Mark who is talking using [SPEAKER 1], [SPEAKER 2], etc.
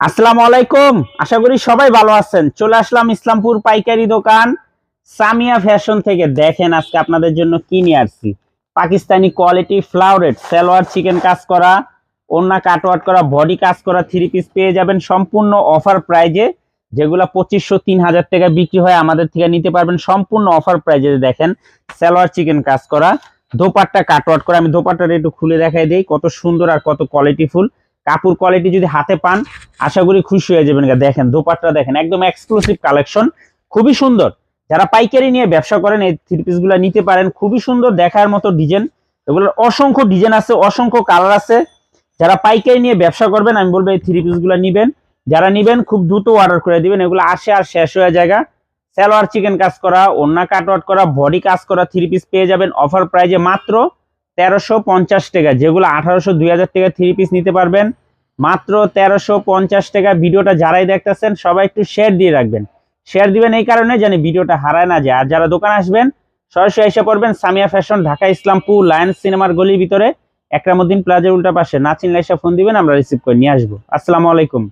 [SPEAKER 1] আসসালামু আলাইকুম। আশা করি সবাই ভালো আছেন। চলে আসলাম ইসলামপুর পাইকারি দোকান সামিয়া ফ্যাশন থেকে। দেখেন আজকে আপনাদের জন্য কি নিয়ে আসছি। পাকিস্তানি কোয়ালিটি ফ্লাওরেট সালোয়ার চিকেন কাজ করা ওন্না কাটওয়ার্ট করা বডি কাজ করা থ্রি পিস পেয়ে যাবেন সম্পূর্ণ অফার প্রাইজে যেগুলো পঁচিশশো, তিন হাজার টাকা বিক্রি হয় আমাদের থেকে নিতে পারবেন সম্পূর্ণ অফার প্রাইজে দেখেন, সালোয়ার চিকেন কাজ করা, দোপাট্টা কাটওয়ার্ট করা। আমি দোপাট্টাটা একটু খুলে দেখাই দিই, কত সুন্দর আর কত কোয়ালিটিফুল কাপড় কোয়ালিটি যদি হাতে পান, আশা করি খুশি হয়ে যাবেন। দেখেন, দোপাট্টা দেখেন, একদম এক্সক্লুসিভ কালেকশন খুবই সুন্দর। যারা পাইকারি নিয়ে ব্যবসা করেন, এই থ্রি পিসগুলা নিতে পারেন। খুবই সুন্দর দেখার মতো ডিজাইন এগুলোর অসংখ্য ডিজাইন আছে, অসংখ্য কালার আছে। যারা পাইকারি নিয়ে ব্যবসা করবেন, আমি বলব এই থ্রি পিসগুলা নিবেন। যারা নিবেন, খুব দ্রুত অর্ডার করে দিবেন। এগুলো আসে আর শেষ হয়ে জায়গা সালোয়ার চিকেন কাজ করা ওন্না কাটওয়ার্ট করা বডি কাজ করা থ্রি পিস পেয়ে যাবেন। অফার প্রাইজে মাত্র তেরোশো পঞ্চাশ টাকা। যেগুলো আঠারোশো, দুই হাজার টাকা থ্রি পিস নিতে পারবেন। মাত্র তেরোশো পঞ্চাশ টাকা ভিডিওটা যারাই দেখতেছেন, সবাই একটু শেয়ার দিয়ে রাখবেন। শেয়ার দিবেন এই কারণে যেন ভিডিওটা হারায় না যায়। আর যারা দোকান আসবেন, সরাসরি এসে পড়বেন সামিয়া ফ্যাশন ঢাকা ইসলামপুর লায়ন্স সিনেমার গলির ভিতরে, একরামুদ্দিন প্লাজার উল্টা পাশে। নাচিন এসে ফোন দিবেন, আমরা রিসিভ করে নিয়ে আসব। আসসালামু আলাইকুম।